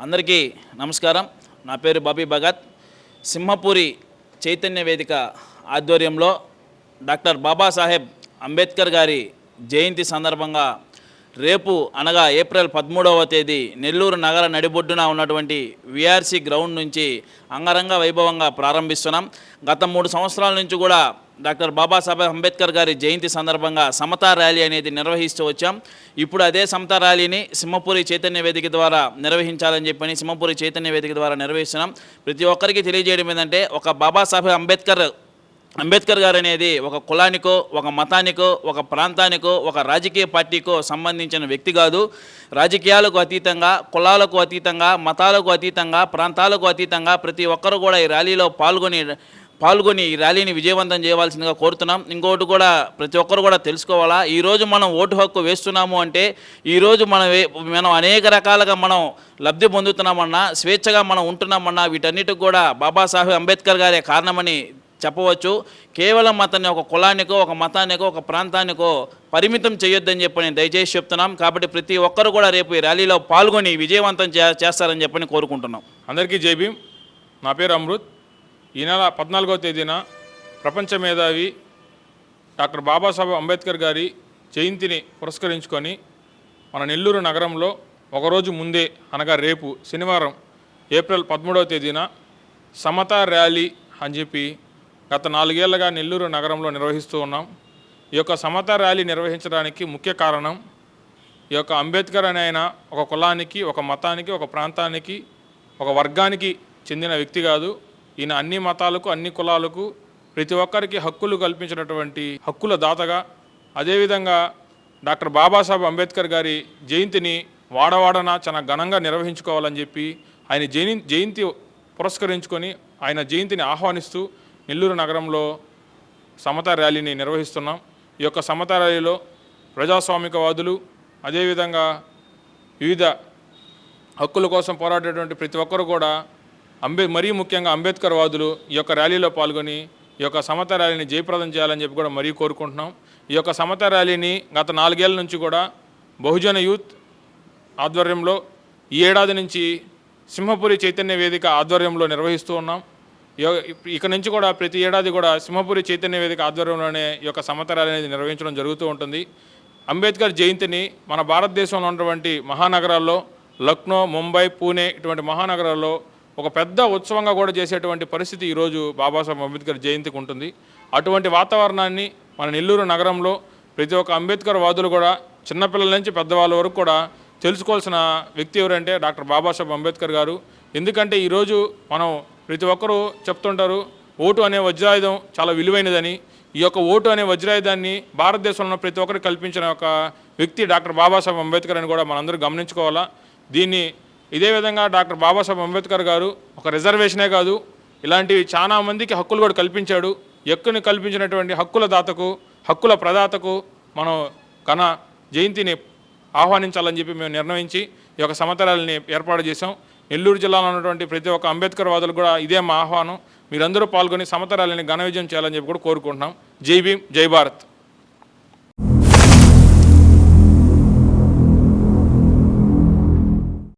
అందరికీ నమస్కారం. నా పేరు బాబీ భగత్. సింహపూరి చైతన్య వేదిక ఆధ్వర్యంలో డాక్టర్ బాబాసాహెబ్ అంబేద్కర్ గారి జయంతి సందర్భంగా రేపు అనగా ఏప్రిల్ పదమూడవ తేదీ నెల్లూరు నగర నడిబొడ్డున ఉన్నటువంటి విఆర్సీ గ్రౌండ్ నుంచి అంగరంగ వైభవంగా ప్రారంభిస్తున్నాం. గత మూడు సంవత్సరాల నుంచి కూడా డాక్టర్ బాబాసాహెబ్ అంబేద్కర్ గారి జయంతి సందర్భంగా సమతా ర్యాలీ అనేది నిర్వహిస్తూ వచ్చాం. ఇప్పుడు అదే సమతా ర్యాలీని సింహపూరి చైతన్య వేదిక ద్వారా నిర్వహించాలని చెప్పని సింహపూరి చైతన్య వేదిక ద్వారా నిర్వహిస్తున్నాం. ప్రతి ఒక్కరికి తెలియజేయడం ఏంటంటే ఒక బాబాసాహెబ్ అంబేద్కర్ అంబేద్కర్ గారు అనేది ఒక కులానికో ఒక మతానికో ఒక ప్రాంతానికో ఒక రాజకీయ పార్టీకో సంబంధించిన వ్యక్తి కాదు. రాజకీయాలకు అతీతంగా కులాలకు అతీతంగా మతాలకు అతీతంగా ప్రాంతాలకు అతీతంగా ప్రతి ఒక్కరు కూడా ఈ ర్యాలీలో పాల్గొని పాల్గొని ఈ ర్యాలీని విజయవంతం చేయవలసిందిగా కోరుతున్నాం. ఇంకోటి కూడా ప్రతి ఒక్కరు కూడా తెలుసుకోవాలా ఈరోజు మనం ఓటు హక్కు వేస్తున్నాము అంటే ఈరోజు మనం వే- మనం అనేక రకాలుగా మనం లబ్ధి పొందుతున్నామన్నా స్వేచ్ఛగా మనం ఉంటున్నామన్నా వీటన్నిటికి కూడా బాబాసాహెబ్ అంబేద్కర్ గారే కారణమని చెప్పవచ్చు. కేవలం అతన్ని ఒక కులానికో ఒక మతానికో ఒక ప్రాంతానికో పరిమితం చేయొద్దని చెప్పి నేను దయచేసి చెప్తున్నాం. కాబట్టి ప్రతి ఒక్కరు కూడా రేపు ఈ ర్యాలీలో పాల్గొని విజయవంతం చే చేస్తారని చెప్పని కోరుకుంటున్నాం. అందరికీ జైభీం నా పేరు అమృత్. ఈ నెల పద్నాలుగో తేదీన ప్రపంచ మేధావి డాక్టర్ బాబాసాహెబ్ అంబేద్కర్ గారి జయంతిని పురస్కరించుకొని మన నెల్లూరు నగరంలో ఒకరోజు ముందే అనగా రేపు శనివారం ఏప్రిల్ పదమూడవ తేదీన సమతా ర్యాలీ అని చెప్పి గత నాలుగేళ్ళుగా నెల్లూరు నగరంలో నిర్వహిస్తూ ఉన్నాం. ఈ యొక్క సమత ర్యాలీ నిర్వహించడానికి ముఖ్య కారణం ఈ యొక్క అంబేద్కర్ అనే ఆయన ఒక కులానికి ఒక మతానికి ఒక ప్రాంతానికి ఒక వర్గానికి చెందిన వ్యక్తి కాదు. ఈయన అన్ని మతాలకు అన్ని కులాలకు ప్రతి ఒక్కరికి హక్కులు కల్పించినటువంటి హక్కుల దాతగా అదేవిధంగా డాక్టర్ బాబాసాహెబ్ అంబేద్కర్ గారి జయంతిని వాడవాడన చాలా ఘనంగా నిర్వహించుకోవాలని చెప్పి ఆయన జయంతి జయంతి పురస్కరించుకొని ఆయన జయంతిని ఆహ్వానిస్తూ నెల్లూరు నగరంలో సమత ర్యాలీని నిర్వహిస్తున్నాం. ఈ యొక్క సమత ర్యాలీలో ప్రజాస్వామికవాదులు అదేవిధంగా వివిధ హక్కుల కోసం పోరాడేటువంటి ప్రతి ఒక్కరు కూడా అంబే మరీ ముఖ్యంగా అంబేద్కర్ వాదులు ఈ యొక్క ర్యాలీలో పాల్గొని ఈ యొక్క సమత ర్యాలీని జయప్రదం చేయాలని చెప్పి కూడా మరీ కోరుకుంటున్నాం. ఈ యొక్క సమత ర్యాలీని గత నాలుగేళ్ళ నుంచి కూడా బహుజన యూత్ ఆధ్వర్యంలో ఈ ఏడాది నుంచి సింహపురి చైతన్య వేదిక ఆధ్వర్యంలో నిర్వహిస్తూ ఉన్నాం. ఇక- నుంచి కూడా ప్రతి ఏడాది కూడా సింహపురి చైతన్య వేదిక ఆధ్వర్యంలోనే ఈ యొక్క సమత అనేది నిర్వహించడం జరుగుతూ ఉంటుంది. అంబేద్కర్ జయంతిని మన భారతదేశంలో ఉన్నటువంటి మహానగరాల్లో లక్నో ముంబై పూణే ఇటువంటి మహానగరాల్లో ఒక పెద్ద ఉత్సవంగా కూడా చేసేటువంటి పరిస్థితి ఈరోజు బాబాసాహెబ్ అంబేద్కర్ జయంతికి ఉంటుంది. అటువంటి వాతావరణాన్ని మన నెల్లూరు నగరంలో ప్రతి ఒక్క అంబేద్కర్ వాదులు కూడా చిన్నపిల్లల నుంచి పెద్దవాళ్ళ వరకు కూడా తెలుసుకోవాల్సిన వ్యక్తి ఎవరంటే డాక్టర్ బాబాసాహెబ్ అంబేద్కర్ గారు. ఎందుకంటే ఈరోజు మనం ప్రతి ఒక్కరూ చెప్తుంటారు ఓటు అనే వజ్రాయుధం చాలా విలువైనదని. ఈ యొక్క ఓటు అనే వజ్రాయుధాన్ని భారతదేశంలో ఉన్న ప్రతి ఒక్కరికి కల్పించిన ఒక వ్యక్తి డాక్టర్ బాబాసాహెబ్ అంబేద్కర్ అని కూడా మనందరూ గమనించుకోవాలా. దీన్ని ఇదే విధంగా డాక్టర్ బాబాసాహెబ్ అంబేద్కర్ గారు ఒక రిజర్వేషనే కాదు ఇలాంటివి చాలా మందికి హక్కులు కూడా కల్పించాడు. ఎక్కుని కల్పించినటువంటి హక్కుల దాతకు హక్కుల ప్రదాతకు మనం కన జయంతిని ఆహ్వానించాలని చెప్పి మేము నిర్ణయించి ఈ యొక్క సమతరాలని ఏర్పాటు చేశాం. నెల్లూరు జిల్లాలో ఉన్నటువంటి ప్రతి ఒక్క అంబేద్కర్ వాదులు కూడా ఇదే మా ఆహ్వానం. మీరందరూ పాల్గొని సమతరాలని ఘన విజయం చేయాలని చెప్పి కూడా కోరుకుంటున్నాం. జై భీమ్ జై భారత్.